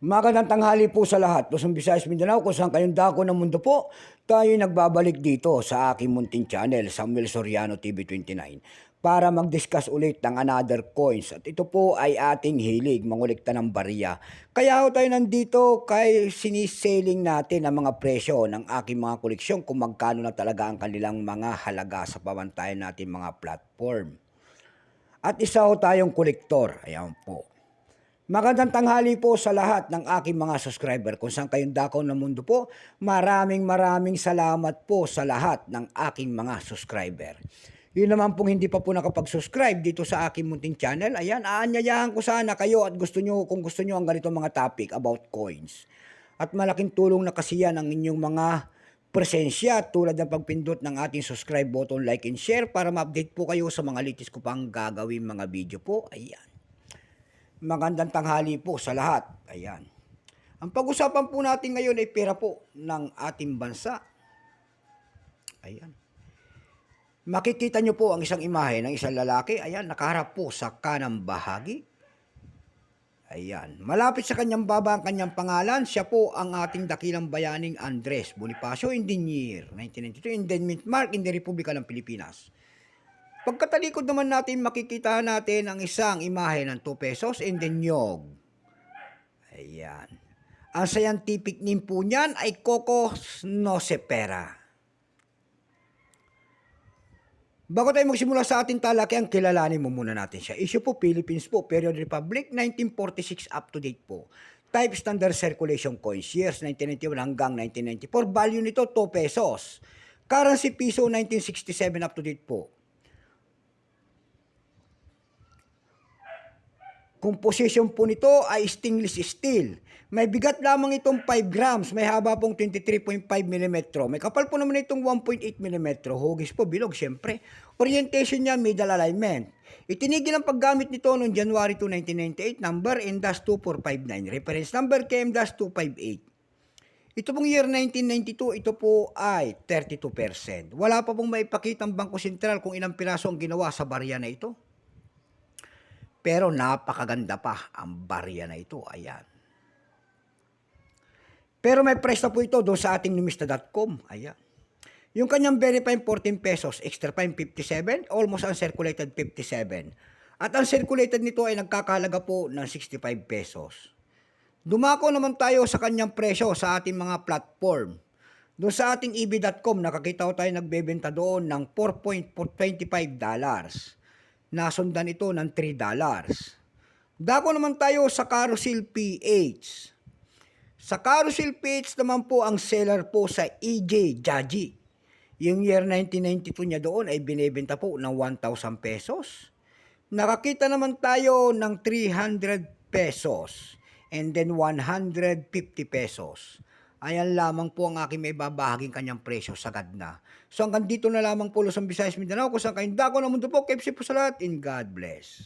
Magandang tanghali po sa lahat. Luzon, Visayas, Mindanao, kung saan kayong dako ng mundo po, tayo nagbabalik dito sa aking munting channel, Samuel Soriano TV29, para mag-discuss ulit ng another coins. At ito po ay ating hilig, mangulikta ng bariya. Kaya ho tayo nandito kay siniselling natin ang mga presyo ng aking mga koleksyon kung magkano na talaga ang kanilang mga halaga sa pamantayan natin mga platform. At isa ho tayong kolektor. Ayan po. Magandang tanghali po sa lahat ng aking mga subscriber. Kung saan kayong dakaw ng mundo po, maraming maraming salamat po sa lahat ng aking mga subscriber. Yun naman pong hindi pa po nakapag-subscribe dito sa aking munting channel. Ayan, aanyayahan ko sana kayo at gusto nyo, kung gusto nyo ang ganito mga topic about coins. At malaking tulong na kasi yan ang inyong mga presensya tulad ng pagpindot ng ating subscribe button, like and share para ma-update po kayo sa mga latest ko pang gagawin mga video po. Ayan. Magandang tanghali po sa lahat. Ayan. Ang pag-usapan po natin ngayon ay pera po ng ating bansa. Ayan. Makikita nyo po ang isang imahe ng isang lalaki. Ayan, nakaharap po sa kanang bahagi. Ayan. Malapit sa kanyang baba ang kanyang pangalan. Siya po ang ating dakilang bayaning Andres Bonifacio in the year 1992 in Denmark Mark in the Republika ng Pilipinas. Pagkatalikod naman natin, makikita natin ang isang imahe ng 2 pesos and then nyog. Ayan. Ang scientific name po niyan ay Coco Nosepera. Bago tayo magsimula sa ating talakyan, kilalanin mo muna natin siya. Issue po, Philippines po, Period Republic, 1946 up to date po. Type Standard Circulation Coins, years 1991 hanggang 1994. Value nito, 2 pesos. Currency piso, 1967 up to date po. Composition po nito ay stainless steel. May bigat lamang itong 5 grams, may haba pong 23.5 mm. May kapal po naman itong 1.8 mm. Hugis po, bilog, syempre. Orientation niya, middle alignment. Itinigil ang paggamit nito noong January 2, 1998, number NDAS2459, reference number KM-258. Ito pong year 1992, ito po ay 32%. Wala pa pong maipakita ang Bangko Sentral kung ilang piraso ang ginawa sa barya na ito. Pero napakaganda pa ang barya na ito. Ayan. Pero may price na po ito doon sa ating numista.com. Ayan. Yung kanyang verifying 14 pesos, extra fine 57, almost uncirculated 57. At uncirculated nito ay nagkakahalaga po ng 65 pesos. Dumako naman tayo sa kanyang presyo sa ating mga platform. Doon sa ating eb.com, nakakita ko tayo nagbebenta doon ng 4.25 dollars. Nasundan ito ng 3 dollars. Dako naman tayo sa Carousel PH. Sa Carousel PH naman po ang seller po sa EJ Jaji. Yung year 1992 niya doon ay binebenta po ng 1,000 pesos. Nakakita naman tayo ng 300 pesos and then 150 pesos. Ayan lamang po ang aking may babahaging kanyang presyo sagad na. So hanggang dito na lamang po Luzon, Visayas, Mindanao kung saan kayong dako ng mundo po. Safe po sa lahat and God bless.